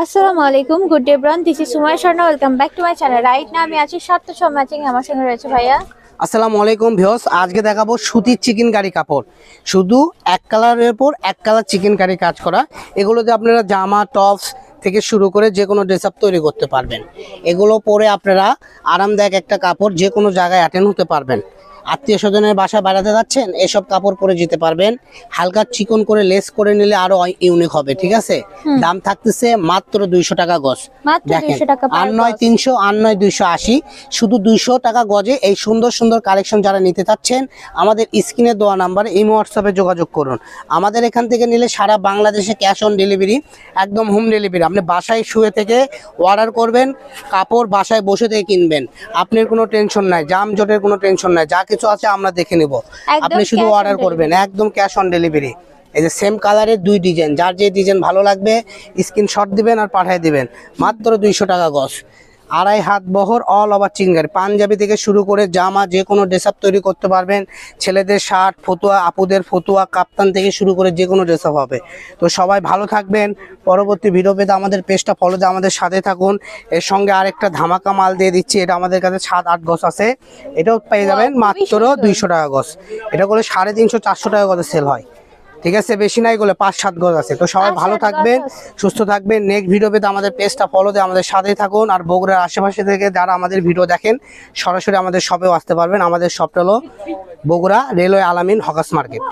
আসসালামু আলাইকুম, good day ব্রন, this is Sumai Sharma, welcome back to my channel. Right না আমি আছি সাত ছ ম্যাচিং আমার সঙ্গে রয়েছে ভাইয়া। আসসালামু আলাইকুম ভিউস আজকে দেখাবো সুতির চিকেন কারি কাপড়। শুধু এক কালারের উপর এক কালার চিকেন কারি কাজ করা। এগুলোতে আপনারা জামা, টপস থেকে শুরু করে যে কোনো ড্রেস আপ তৈরি করতে পারবেন। এগুলো পরে আপনারা আরামদায়ক একটা কাপড় যে কোনো জায়গায় অ্যাটেন্ড হতে পারবেন। আত্মীয় স্বজনের বাসা বেড়াতে যাচ্ছেন এসব কাপড় পরে যেতে পারবেন। হালকা চিকন করে লেস করে নিলে আরও ইউনিক হবে ঠিক আছে? দাম থাকতেছে মাত্র দুইশো টাকা গজ। দেখেন 200 টাকা per আর নয় তিনশো আর নয় দুইশো আশি। শুধু দুইশো টাকা গজে এই সুন্দর সুন্দর কালেকশন যারা নিতে চাচ্ছেন আমাদের স্ক্রিনে দেওয়া নাম্বারে এই হোয়াটসঅ্যাপে যোগাযোগ করুন। আমাদের এখান থেকে নিলে সারা বাংলাদেশে ক্যাশ অন ডেলিভারি একদম হোম ডেলিভারি আপনি বাসায় শুয়ে থেকে অর্ডার করবেন কাপড় বাসায় বসে থেকে কিনবেন। আপনার কোনো টেনশন নাই জাম জটের কোনো টেনশন নাই যা কিছু আছে আমরা দেখে নেব। আপনি শুধু অর্ডার করবেন একদম ক্যাশ অন ডেলিভারি এই যে সেম কালারের দুই ডিজাইন যার যে ডিজাইন ভালো লাগবে স্ক্রিনশট দিবেন আর পাঠিয়ে দিবেন। মাত্র দুইশো টাকা গজ। আড়াই হাত বহর অল ওভার চিঙ্গার পাঞ্জাবি থেকে শুরু করে জামা যে কোনো ড্রেস আপ তৈরি করতে পারবেন। ছেলেদের শার্ট ফতুয়া আপুদের ফতুয়া কাপ্তান থেকে শুরু করে যে কোনো ড্রেস আপ হবে। তো সবাই ভালো থাকবেন। পরবর্তী ভিডিও পেতে আমাদের পেজটা ফলো দিয়ে আমাদের সাথে থাকুন। এর সঙ্গে আরেকটা ধামাকা মাল দিয়ে দিচ্ছি। এটা আমাদের কাছে সাত আট গজ আছে। এটাও পেয়ে যাবেন মাত্র দুইশো টাকা গজ। এটা করলে সাড়ে তিনশো চারশো টাকা গজে সেল হয়। ঠিক আছে? বেশি নাই গুলো পাঁচ সাত গজ আছে। তো সবাই ভালো থাকবেন সুস্থ থাকবেন। নেক্সট ভিডিও পেতে আমাদের পেজটা ফলো দিয়ে আমাদের সাথেই থাকুন। আর বগুড়ার আশেপাশে থেকে যারা আমাদের ভিডিও দেখেন সরাসরি আমাদের শপেও আসতে পারবেন। আমাদের শপটা হলো Bogura railway Alamin hawkers market.